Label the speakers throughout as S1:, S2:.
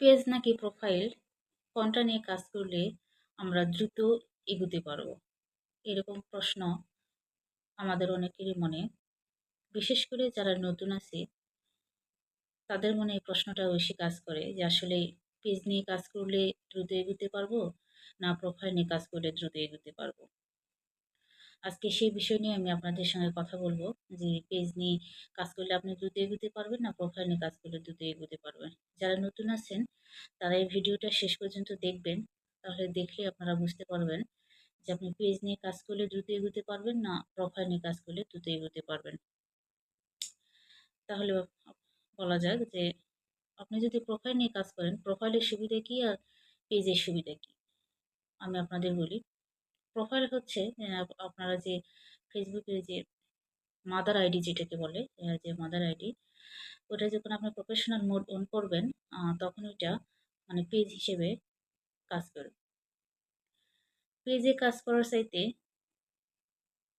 S1: Page নাকি profile কোনটা নিয়ে কাজ করলে আমরা দ্রুত এগোতে পারব? এরকম প্রশ্ন আমাদের অনেকেরই মনে। বিশেষ করে যারা নতুন আছে, তাদের মনে এই প্রশ্নটা বেশি কাজ করে যে আসলে পেজ নিয়ে কাজ করলে দ্রুত এগোতে পারব না প্রোফাইল নিয়ে কাজ করলে দ্রুত এগোতে পারব? আজকে সেই বিষয় নিয়ে আমি আপনাদের সঙ্গে কথা বলব যে পেজ নিয়ে কাজ করলে আপনি দ্রুত এগোতে পারবেন না প্রোফাইল নিয়ে কাজ করলে দ্রুত এগোতে পারবেন। যারা নতুন আছেন, তারা এই ভিডিওটা শেষ পর্যন্ত দেখবেন, তাহলে দেখলে আপনারা বুঝতে পারবেন যে আপনি পেজ নিয়ে কাজ করলে দ্রুত এগোতে পারবেন না প্রোফাইল নিয়ে কাজ করলে দ্রুত এগোতে পারবেন। তাহলে বলা যাক যে আপনি যদি প্রোফাইল নিয়ে কাজ করেন প্রোফাইলের সুবিধা কী আর পেজের সুবিধা কী? আমি আপনাদের বলি প্রোফাইল হচ্ছে আপনারা যে ফেসবুকের যে মাদার আইডি যেটাকে বলে যে মাদার আইডি ওটা যখন আপনি প্রফেশনাল মোড অন করবেন তখন ওইটা মানে পেজ হিসেবে কাজ করবে। পেজে কাজ করার চাইতে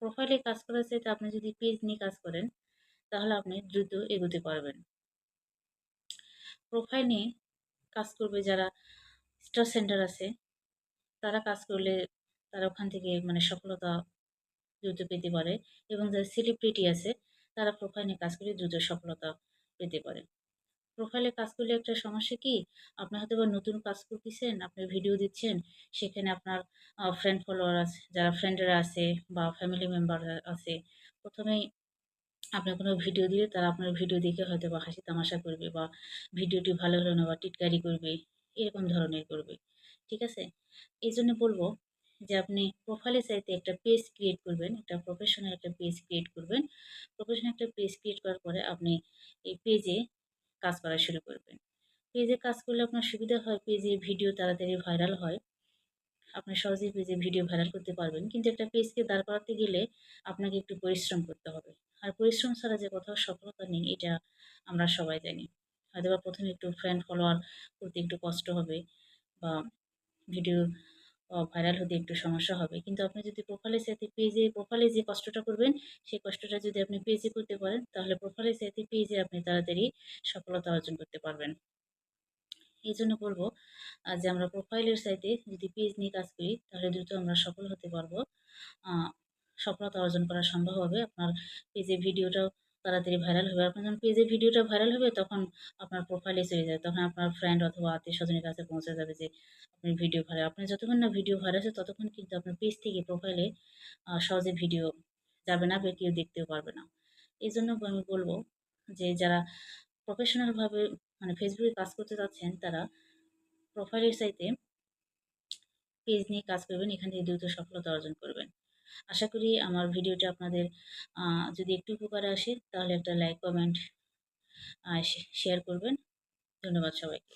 S1: প্রোফাইলে কাজ করার চাইতে আপনি যদি পেজ নিয়ে কাজ করেন, তাহলে আপনি দ্রুত এগোতে পারবেন। প্রোফাইল নিয়ে কাজ করবে যারা স্টার সেন্টার আছে, তারা কাজ করলে তারা ওখান থেকে মানে সফলতা দ্রুত পেতে পারে এবং যারা সেলিব্রিটি আছে, তারা প্রোফাইলে কাজ করে দ্রুত সফলতা পেতে পারে। প্রোফাইলে কাজ করলে একটা সমস্যা কি? আপনি হয়তো বা নতুন কাজ করতেছেন আপনি ভিডিও দিচ্ছেন, সেখানে আপনার ফ্রেন্ড ফলোয়ার আছে, যারা ফ্রেন্ডরা আছে বা ফ্যামিলি মেম্বার আছে প্রথমেই আপনি কোনো ভিডিও দিলে তারা আপনার ভিডিও দেখে হয়তো বা হাসি তামাশা করবে বা ভিডিওটি ভালো হলো না বা টিটকারি করবে, এরকম ধরনের করবে। ঠিক আছে? এই জন্য বলব যে আপনি প্রোফাইলে চাইতে একটা পেজ ক্রিয়েট করবেন, একটা প্রফেশনাল একটা পেজ ক্রিয়েট করবেন। প্রফেশনাল একটা পেজ ক্রিয়েট করার পরে আপনি এই পেজে কাজ করা শুরু করবেন। পেজে কাজ করলে আপনার সুবিধা হয় পেজে ভিডিও তাড়াতাড়ি ভাইরাল হয়। আপনি সহজেই পেজে ভিডিও ভাইরাল করতে পারবেন। কিন্তু একটা পেজকে দাঁড় করাতে গেলে আপনাকে একটু পরিশ্রম করতে হবে। আর পরিশ্রম ছাড়া যে কোথাও সফলতা নেই, এটা আমরা সবাই জানি। হয়তো বা প্রথমে একটু ফ্রেন্ড ফলোয়ার করতে একটু কষ্ট হবে বা ভিডিও ভাইরাল হতে একটু সমস্যা হবে। কিন্তু আপনি যদি প্রোফাইলের সাথে পেজে প্রোফাইলে যে কষ্টটা করবেন, সেই কষ্টটা যদি আপনি পেজে করতে পারেন, তাহলে প্রোফাইলের সাথে পেজে আপনি তাড়াতাড়ি সফলতা অর্জন করতে পারবেন। এই জন্য বলব যে আমরা প্রোফাইলের সাইতে যদি পেজ নিয়ে কাজ করি, তাহলে দ্রুত আমরা সফল হতে পারব। সফলতা অর্জন করা সম্ভব হবে। আপনার পেজে ভিডিওটাও তাড়াতাড়ি ভাইরাল হবে। আপনার যখন পেজে ভিডিওটা ভাইরাল হবে, তখন আপনার প্রোফাইলে চলে যাবে তখন আপনার ফ্রেন্ড অথবা আত্মীয় স্বজনের কাছে পৌঁছে যাবে যে, আপনি ভিডিও ভাইরাল আপনি যতক্ষণ না ভিডিও ভাইরাল আছে, ততক্ষণ কিন্তু আপনার পেজ থেকে প্রোফাইলে সহজে ভিডিও যাবে না বা কেউ দেখতেও পারবে না। এই জন্য আমি বলব যে, যারা প্রফেশনালভাবে মানে ফেসবুকে কাজ করতে চাচ্ছেন, তারা প্রোফাইলের সাইতে পেজ নিয়ে কাজ করবেন। এখান থেকে দ্রুত সফলতা অর্জন করবেন। আশা করি আমার ভিডিওটা আপনাদের যদি একটু উপকারে আসে তাহলে একটা লাইক কমেন্ট শেয়ার করবেন। ধন্যবাদ সবাইকে।